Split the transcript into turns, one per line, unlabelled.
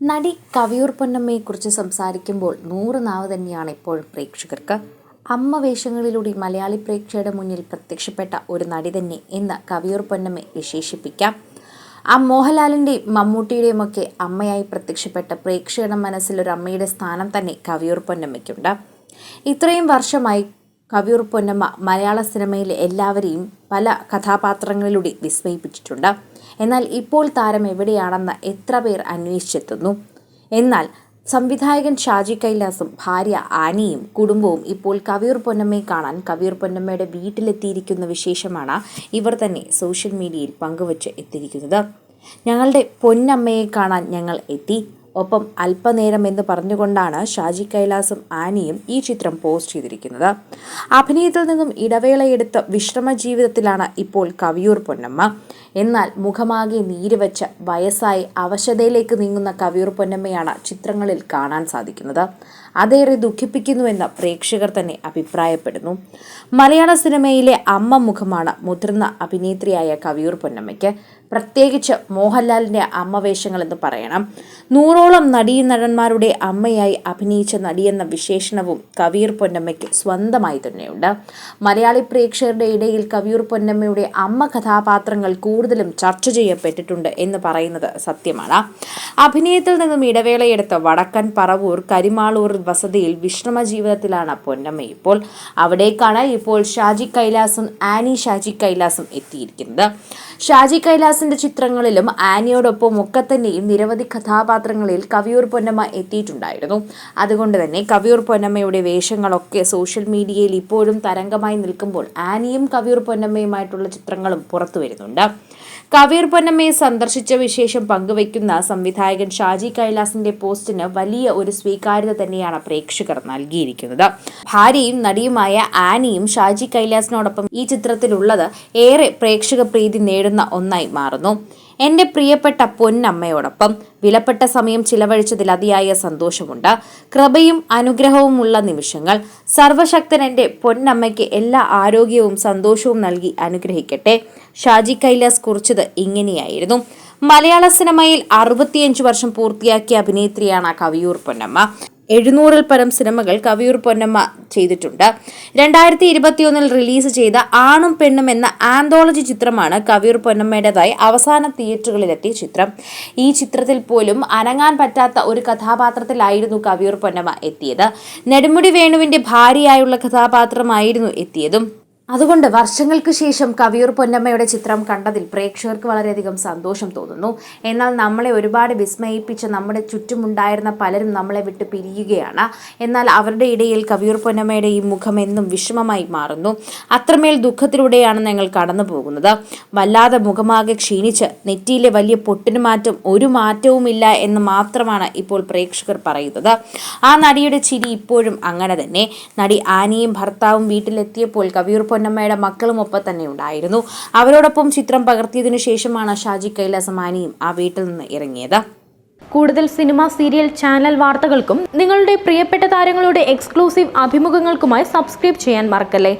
നടി കവിയൂർ പൊന്നമ്മയെക്കുറിച്ച് സംസാരിക്കുമ്പോൾ നൂറ് നാവ് തന്നെയാണ് ഇപ്പോഴും പ്രേക്ഷകർക്ക്. അമ്മ വേഷങ്ങളിലൂടെ മലയാളി പ്രേക്ഷകരുടെ മുന്നിൽ പ്രത്യക്ഷപ്പെട്ട ഒരു നടി തന്നെ എന്ന് കവിയൂർ പൊന്നമ്മയെ വിശേഷിപ്പിക്കാം. ആ മോഹൻലാലിന്റെയും മമ്മൂട്ടിയുടെയും ഒക്കെ അമ്മയായി പ്രത്യക്ഷപ്പെട്ട പ്രേക്ഷകരുടെ മനസ്സിൽ ഒരു അമ്മയുടെ സ്ഥാനം തന്നെ കവിയൂർ പൊന്നമ്മയ്ക്കുണ്ട്. ഇത്രയും വർഷമായി കവിയൂർ പൊന്നമ്മ മലയാള സിനിമയിലെ എല്ലാവരെയും പല കഥാപാത്രങ്ങളിലൂടെ വിസ്മയിപ്പിച്ചിട്ടുണ്ട്. എന്നാൽ ഇപ്പോൾ താരം എവിടെയാണെന്ന് എത്ര പേർ അന്വേഷിച്ചെത്തുന്നു? എന്നാൽ സംവിധായകൻ ഷാജി കൈലാസും ഭാര്യ ആനിയും കുടുംബവും ഇപ്പോൾ കവിയൂർ പൊന്നമ്മയെ കാണാൻ കവിയൂർ പൊന്നമ്മയുടെ വീട്ടിലെത്തിയിരിക്കുന്ന വിശേഷമാണ് ഇവർ തന്നെ സോഷ്യൽ മീഡിയയിൽ പങ്കുവച്ച് എത്തിയിരിക്കുന്നത്. ഞങ്ങളുടെ പൊന്നമ്മയെ കാണാൻ ഞങ്ങൾ എത്തി. ഒപ്പം അല്പനേരം എന്ന് പറഞ്ഞുകൊണ്ടാണ് ഷാജി കൈലാസും ആനിയും ഈ ചിത്രം പോസ്റ്റ് ചെയ്തിരിക്കുന്നത്. അഭിനയത്തിൽ നിന്നും ഇടവേളയെടുത്ത വിശ്രമ ജീവിതത്തിലാണ് ഇപ്പോൾ കവിയൂർ പൊന്നമ്മ. എന്നാൽ മുഖമാകെ നീര് വെച്ച് വയസ്സായി അവശതയിലേക്ക് നീങ്ങുന്ന കവിയൂർ പൊന്നമ്മയാണ് ചിത്രങ്ങളിൽ കാണാൻ സാധിക്കുന്നത്. അതേറെ ദുഃഖിപ്പിക്കുന്നുവെന്ന് പ്രേക്ഷകർ തന്നെ അഭിപ്രായപ്പെടുന്നു. മലയാള സിനിമയിലെ അമ്മ മുഖമാണ് മുതിർന്ന അഭിനേത്രിയായ കവിയൂർ പൊന്നമ്മയ്ക്ക്. പ്രത്യേകിച്ച് മോഹൻലാലിന്റെ അമ്മ വേഷങ്ങൾ എന്ന് പറയണം. നൂറോളം നടീ നടന്മാരുടെ അമ്മയായി അഭിനയിച്ച നടിയെന്ന വിശേഷണവും കവിയൂർ പൊന്നമ്മയ്ക്ക് സ്വന്തമായി തന്നെയുണ്ട്. മലയാളി പ്രേക്ഷകരുടെ ഇടയിൽ കവിയൂർ പൊന്നമ്മയുടെ അമ്മ കഥാപാത്രങ്ങൾ കൂടുതലും ചർച്ച ചെയ്യപ്പെട്ടിട്ടുണ്ട് എന്ന് പറയുന്നത് സത്യമാണ്. അഭിനയത്തിൽ നിന്നും ഇടവേളയെടുത്ത വടക്കൻ പറവൂർ കരിമാളൂർ വസതിയിൽ വിശ്രമ ജീവിതത്തിലാണ് പൊന്നമ്മ ഇപ്പോൾ. അവിടേക്കാണ് ഇപ്പോൾ ഷാജി കൈലാസും ആനി ഷാജി കൈലാസും എത്തിയിരിക്കുന്നത്. ഷാജി കൈലാസിന്റെ ചിത്രങ്ങളിലും ആനിയോടൊപ്പം ഒക്കെ തന്നെയും നിരവധി കഥാപാത്രങ്ങളിൽ കവിയൂർ പൊന്നമ്മ എത്തിയിട്ടുണ്ടായിരുന്നു. അതുകൊണ്ട് തന്നെ കവിയൂർ പൊന്നമ്മയുടെ വേഷങ്ങളൊക്കെ സോഷ്യൽ മീഡിയയിൽ ഇപ്പോഴും തരംഗമായി നിൽക്കുമ്പോൾ ആനിയും കവിയൂർ പൊന്നമ്മയുമായിട്ടുള്ള ചിത്രങ്ങളും പുറത്തു വരുന്നുണ്ട്. കവിയൂർ പൊന്നമ്മയെ സന്ദർശിച്ച വിശേഷം പങ്കുവയ്ക്കുന്ന സംവിധായകൻ ഷാജി കൈലാസിന്റെ പോസ്റ്റിന് വലിയ ഒരു സ്വീകാര്യത തന്നെയാണ് പ്രേക്ഷകർ നൽകിയിരിക്കുന്നത്. ഭാര്യയും നടിയുമായ ആനിയും ഷാജി കൈലാസിനോടൊപ്പം ഈ ചിത്രത്തിലുള്ളത് ഏറെ പ്രേക്ഷക പ്രീതി നേടുന്ന ഒന്നായി മാറുന്നു. എന്റെ പ്രിയപ്പെട്ട പൊന്നമ്മയോടൊപ്പം വിലപ്പെട്ട സമയം ചിലവഴിച്ചതിൽ അതിയായ സന്തോഷമുണ്ട്. കൃപയും അനുഗ്രഹവുമുള്ള നിമിഷങ്ങൾ സർവശക്തൻ എന്റെ പൊന്നമ്മയ്ക്ക് എല്ലാ ആരോഗ്യവും സന്തോഷവും നൽകി അനുഗ്രഹിക്കട്ടെ. ഷാജി കൈലാസ് കുറിച്ചത് ഇങ്ങനെയായിരുന്നു. മലയാള സിനിമയിൽ അറുപത്തിയഞ്ച് വർഷം പൂർത്തിയാക്കിയ അഭിനേത്രിയാണ് കവിയൂർ പൊന്നമ്മ. എഴുന്നൂറിൽ പരം സിനിമകൾ കവിയൂർ പൊന്നമ്മ ചെയ്തിട്ടുണ്ട്. രണ്ടായിരത്തി ഇരുപത്തിയൊന്നിൽ റിലീസ് ചെയ്ത ആണും പെണ്ണും എന്ന ആന്തോളജി ചിത്രമാണ് കവിയൂർ പൊന്നമ്മയുടേതായി അവസാന തിയേറ്ററുകളിലെത്തിയ ചിത്രം. ഈ ചിത്രത്തിൽ പോലും അനങ്ങാൻ പറ്റാത്ത ഒരു കഥാപാത്രത്തിലായിരുന്നു കവിയൂർ പൊന്നമ്മ എത്തിയത്. നെടുമുടി വേണുവിന്റെ ഭാര്യയായുള്ള കഥാപാത്രമായിരുന്നു എത്തിയതും. അതുകൊണ്ട് വർഷങ്ങൾക്ക് ശേഷം കവിയൂർ പൊന്നമ്മയുടെ ചിത്രം കണ്ടതിൽ പ്രേക്ഷകർക്ക് വളരെയധികം സന്തോഷം തോന്നുന്നു. എന്നാൽ നമ്മളെ ഒരുപാട് വിസ്മയിപ്പിച്ച നമ്മുടെ ചുറ്റുമുണ്ടായിരുന്ന പലരും നമ്മളെ വിട്ട് പിരിയുകയാണ്. എന്നാൽ അവരുടെ ഇടയിൽ കവിയൂർ പൊന്നമ്മയുടെ ഈ മുഖം എന്നും വിഷമമായി മാറുന്നു. അത്രമേൽ ദുഃഖത്തിലൂടെയാണ് ഞങ്ങൾ കടന്നു പോകുന്നത്. വല്ലാതെ മുഖമാകെ ക്ഷീണിച്ച് നെറ്റിയിലെ വലിയ പൊട്ടിനു മാറ്റം ഒരു മാറ്റവുമില്ല എന്ന് മാത്രമാണ് ഇപ്പോൾ പ്രേക്ഷകർ പറയുന്നത്. ആ നടിയുടെ ചിരി ഇപ്പോഴും അങ്ങനെ തന്നെ. നടി ആനയും ഭർത്താവും വീട്ടിലെത്തിയപ്പോൾ കവിയൂർ പൊന്നമ്മയുടെ മക്കളും ഒപ്പം തന്നെ ഉണ്ടായിരുന്നു. അവരോടൊപ്പം ചിത്രം പകർത്തിയതിനു ശേഷമാണ് ഷാജി കൈലാസമാനിയും ആ വീട്ടിൽ നിന്ന് ഇറങ്ങിയത്.
കൂടുതൽ സിനിമ സീരിയൽ ചാനൽ വാർത്തകൾക്കും നിങ്ങളുടെ പ്രിയപ്പെട്ട താരങ്ങളുടെ എക്സ്ക്ലൂസീവ് അഭിമുഖങ്ങൾക്കുമായി സബ്സ്ക്രൈബ് ചെയ്യാൻ മറക്കല്ലേ?